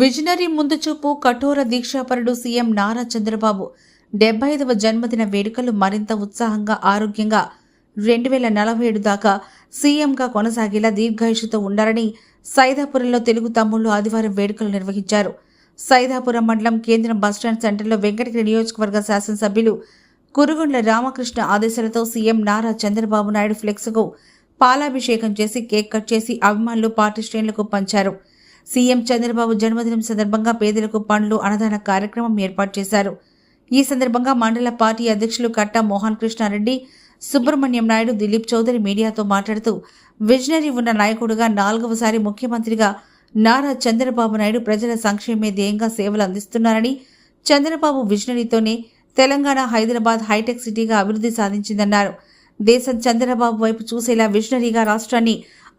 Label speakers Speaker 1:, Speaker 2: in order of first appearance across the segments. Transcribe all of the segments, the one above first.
Speaker 1: Visionary ముందు చూపు కఠోర దీక్షాపరుడు సీఎం నారా చంద్రబాబు. డెబ్బై ఐదవ జన్మదిన వేడుకలు మరింత ఉత్సాహంగా ఆరోగ్యంగా రెండు వేల నలభై ఏడు దాకా సీఎంగా కొనసాగేలా దీర్ఘాయుషుతో ఉండాలని సైదాపురంలో తెలుగు తమ్ముళ్ళు ఆదివారం వేడుకలు నిర్వహించారు. సైదాపురం మండలం కేంద్రం బస్టాండ్ సెంటర్లో వెంకటగిరి నియోజకవర్గ శాసనసభ్యులు కురుగుండ్ల రామకృష్ణ ఆదేశాలతో సీఎం నారా చంద్రబాబు నాయుడు ఫ్లెక్స్కు పాలాభిషేకం చేసి కేక్ కట్ చేసి అభిమానులు పార్టీ శ్రేణులకు పంచారు. సీఎం చంద్రబాబు జన్మదినం సందర్భంగా పేదలకు పండ్లు అన్నదాన కార్యక్రమం ఏర్పాటు చేశారు. ఈ సందర్భంగా మండల పార్టీ అధ్యక్షులు కట్టా మోహన్ కృష్ణారెడ్డి సుబ్రహ్మణ్యం నాయుడు దిలీప్ చౌదరి మీడియాతో మాట్లాడుతూ విజనరీ ఉన్న నాయకుడుగా నాలుగవసారి ముఖ్యమంత్రిగా నారా చంద్రబాబు నాయుడు ప్రజల సంక్షేమే ధ్యేయంగా సేవలు అందిస్తున్నారని చంద్రబాబు విజనరీతోనే తెలంగాణ హైదరాబాద్ హైటెక్ సిటీగా అభివృద్ధి సాధించిందన్నారు. దేశం చంద్రబాబు వైపు చూసేలా విజనరీగా రాష్ట్రాన్ని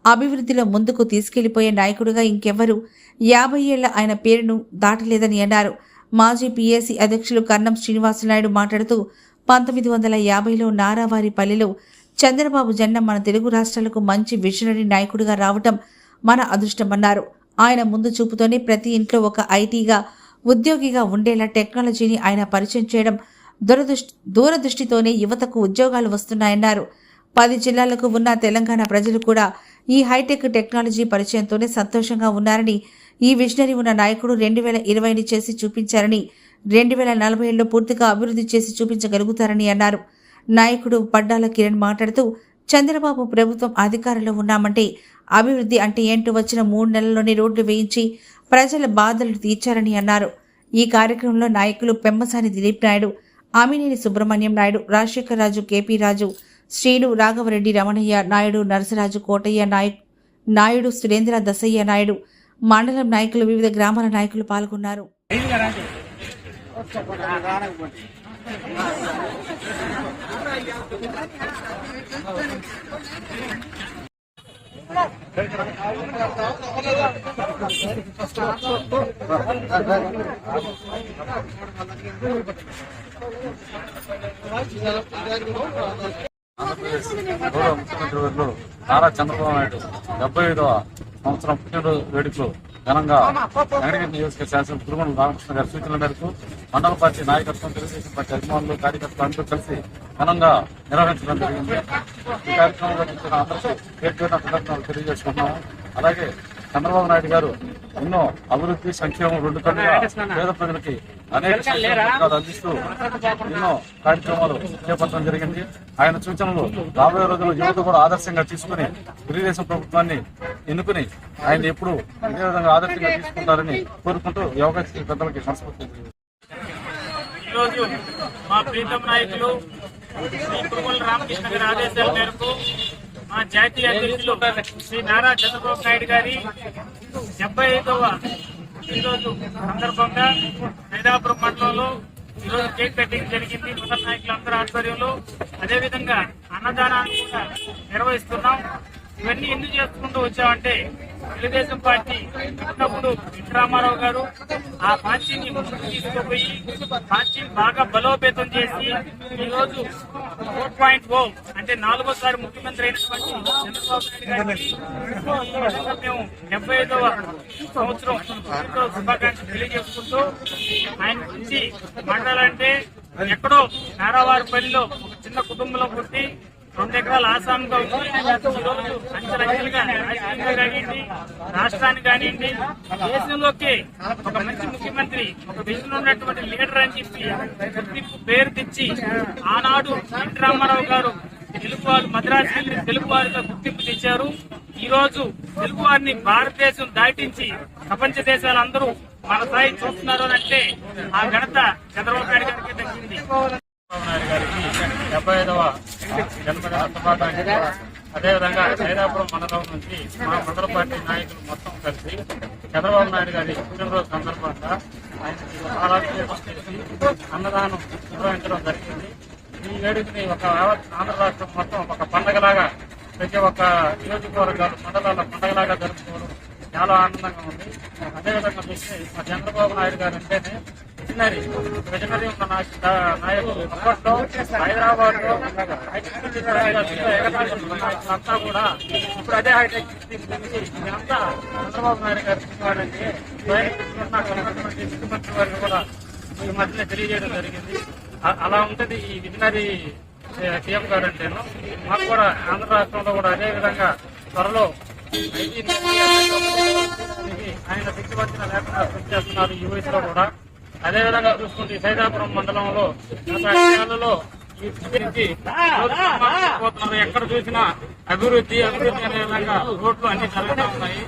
Speaker 1: అభివృద్ధిలో ముందుకు తీసుకెళ్ళిపోయే నాయకుడిగా ఇంకెవ్వరు? యాభై ఏళ్ళ ఆయన పేరును దాటలేదని అన్నారు. మాజీ పీఏసీ అధ్యక్షులు కన్నం శ్రీనివాసనాయుడు మాట్లాడుతూ పంతొమ్మిది వందల యాభైలో నారావారి పల్లెలో చంద్రబాబు జెండా మన తెలుగు రాష్ట్రాలకు మంచి విషనరీ నాయకుడిగా రావటం మన అదృష్టమన్నారు. ఆయన ముందు చూపుతోనే ప్రతి ఇంట్లో ఒక ఐటీగా ఉద్యోగిగా ఉండేలా టెక్నాలజీని ఆయన పరిచయం చేయడం దురదృష్టి దూరదృష్టితోనే యువతకు ఉద్యోగాలు వస్తున్నాయన్నారు. పది జిల్లాలకు ఉన్న తెలంగాణ ప్రజలు కూడా ఈ హైటెక్ టెక్నాలజీ పరిచయంతోనే సంతోషంగా ఉన్నారని ఈ విజనరీ ఉన్న నాయకుడు రెండు వేల ఇరవైని చేసి చూపించారని రెండు వేల నలభై ఏళ్ళలో పూర్తిగా అభివృద్ధి చేసి చూపించగలుగుతారని అన్నారు. నాయకుడు పడ్డాల కిరణ్ మాట్లాడుతూ చంద్రబాబు ప్రభుత్వం అధికారంలో ఉన్నామంటే అభివృద్ధి అంటే ఏంటో వచ్చిన మూడు నెలల్లోనే రోడ్లు వేయించి ప్రజల బాధలు తీర్చారని అన్నారు. ఈ కార్యక్రమంలో నాయకులు పెమ్మసాని దిలీప్ నాయుడు ఆమినేని సుబ్రహ్మణ్యం నాయుడు రాజశేఖర రాజు కేపీ రాజు శ్రీలు రాఘవరెడ్డి రమణయ్య నాయుడు నరసరాజు కోటయ్య నాయక్ నాయుడు సురేంద్ర దసయ్య నాయుడు మండలం నాయకులు వివిధ గ్రామాల నాయకులు పాల్గొన్నారు.
Speaker 2: ఆంధ్రప్రదేశ్ గౌరవ ముఖ్యమంత్రి వర్యులు నారా చంద్రబాబు నాయుడు డెబ్బై ఐదవ సంవత్సరం పుట్టినరోజు వేడుకలు ఘనంగా వెంకటగిరి నియోజక శాసన గురుమల రామకృష్ణ గారి సూచనల మేరకు మండల పార్టీ నాయకత్వం తెలుగుదేశం పార్టీ అభిమానులు కార్యకర్తలు అందరూ కలిసి ఘనంగా నిర్వహించడం జరిగింది. ఈ కార్యక్రమంలో వచ్చిన అందరికీ పేరు కృతజ్ఞతలు తెలియజేసుకున్నాము అలాగే చంద్రబాబు నాయుడు గారు ఎన్నో అభివృద్ధి సంక్షేమం రెండు కంటే పేద ప్రజలకి అనేక సంక్షేమ పథకాలు అందిస్తూ ఎన్నో కార్యక్రమాలు చేపట్టడం జరిగింది. ఆయన సూచనలు రాబోయే రోజుల్లో యువత కూడా ఆదర్శంగా తీసుకుని తెలుగుదేశం ప్రభుత్వాన్ని ఎన్నుకుని ఆయన ఎప్పుడు ఇదే విధంగా ఆదర్శంగా తీసుకుంటారని కోరుకుంటూ ఈ అవకాశం పెద్దలకి మనస్ఫూర్తి
Speaker 3: ఈరోజు మా ప్రీతం నాయకులు శ్రీ కురుమల రామకృష్ణ గారి ఆదేశాల మేరకు మా జాతీయ అధ్యక్షులు శ్రీ నారా చంద్రబాబు నాయుడు గారి డెబ్బై ఐదవ ఈరోజు సందర్భంగా మైదాపురం మండలంలో ఈరోజు కేక్ కటింగ్ జరిగింది. మండల నాయకులందరూ ఆధ్వర్యంలో. అదేవిధంగా అన్నదానాన్ని కూడా నిర్వహిస్తున్నాం. ఇవన్నీ ఎందుకు చేసుకుంటూ వచ్చామంటే తెలుగుదేశం పార్టీ ఉన్నప్పుడు రామారావు గారు ఆ పార్టీని ముందుకు తీసుకుపోయి పార్టీని బాగా బలోపేతం చేసి ఈ రోజు ఫోర్ పాయింట్ ఓ అంటే నాలుగోసారి ముఖ్యమంత్రి అయినటువంటి చంద్రబాబు నాయుడు గారికి మేము డెబ్బై ఐదవ సంవత్సరం శుభాకాంక్షలు తెలియజేసుకుంటూ ఆయన గురించి మాట్లాడాలంటే ఎక్కడో నారావారిపల్లిలో ఒక చిన్న కుటుంబంలో పుట్టి రెండు ఎకరాల ఆసాంగా ఉంది రోజు అంచెలంచెలుగా రాజకీయంగా కానివ్వండి రాష్ట్రానికి కానివ్వండి దేశంలోకి ఒక మంచి ముఖ్యమంత్రి ఒక విజన్ ఉన్నటువంటి లీడర్ అని చెప్పి గుర్తింపు పేరు తెచ్చి ఆనాడు ఎన్టీ రామారావు గారు తెలుగు వారు మద్రాసు వెళ్ళి తెలుగు వారితో గుర్తింపు తెచ్చారు. ఈ రోజు తెలుగు వారిని భారతదేశం దాటించి ప్రపంచ దేశాలందరూ మన స్థాయి చూస్తున్నారు అంటే ఆ ఘనత చంద్రబాబు నాయుడు గారికి దక్కింది డెబ్బై ఐదవ జన్మదిన శుభాకాంక్షలు. అదేవిధంగా సైదాపురం మండలం నుంచి మా మండల పార్టీ నాయకులు మొత్తం కలిసి చంద్రబాబు నాయుడు గారి పుట్టినరోజు సందర్భంగా అన్నదానం నిర్వహించడం జరిగింది. ఈ వేడుకని ఒక ఆంధ్ర రాష్ట్రం మొత్తం ఒక పండగలాగా ప్రతి ఒక్క నియోజకవర్గాలు మండలాల పండగలాగా జరుపుకోవడం చాలా ఆనందంగా ఉంది. అదేవిధంగా చూస్తే మా చంద్రబాబు నాయుడు గారు అంటేనే విజనరీ విజనరీ ఉన్న నా- నాయకులు హైదరాబాద్లో అంతా కూడా ఇప్పుడు అదే హైటెక్ ఇదంతా చంద్రబాబు నాయుడు గారు వాడండి ముఖ్యమంత్రి వారిని కూడా ఈ మధ్యన తెలియజేయడం జరిగింది. అలా ఉంటుంది ఈ విజనరీ సీఎం గారు అంటేను. మాకు కూడా ఆంధ్ర రాష్ట్రంలో కూడా అదే విధంగా త్వరలో ఆయన శక్తి వచ్చిన లేకుండా కృషి చేస్తున్నారు ఈ వయసులో కూడా. అదే విధంగా చూసుకుంటే సైదాపురం మండలంలో ఎక్కడ చూసినా అభివృద్ధి అభివృద్ధి అనే విధంగా రోడ్లు అన్ని జరుగుతూ ఉన్నాయి.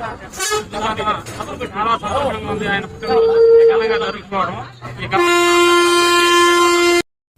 Speaker 3: చాలా సంతోషంగా ఉంది. ఆయన ఘనంగా జరుపుకోవడం.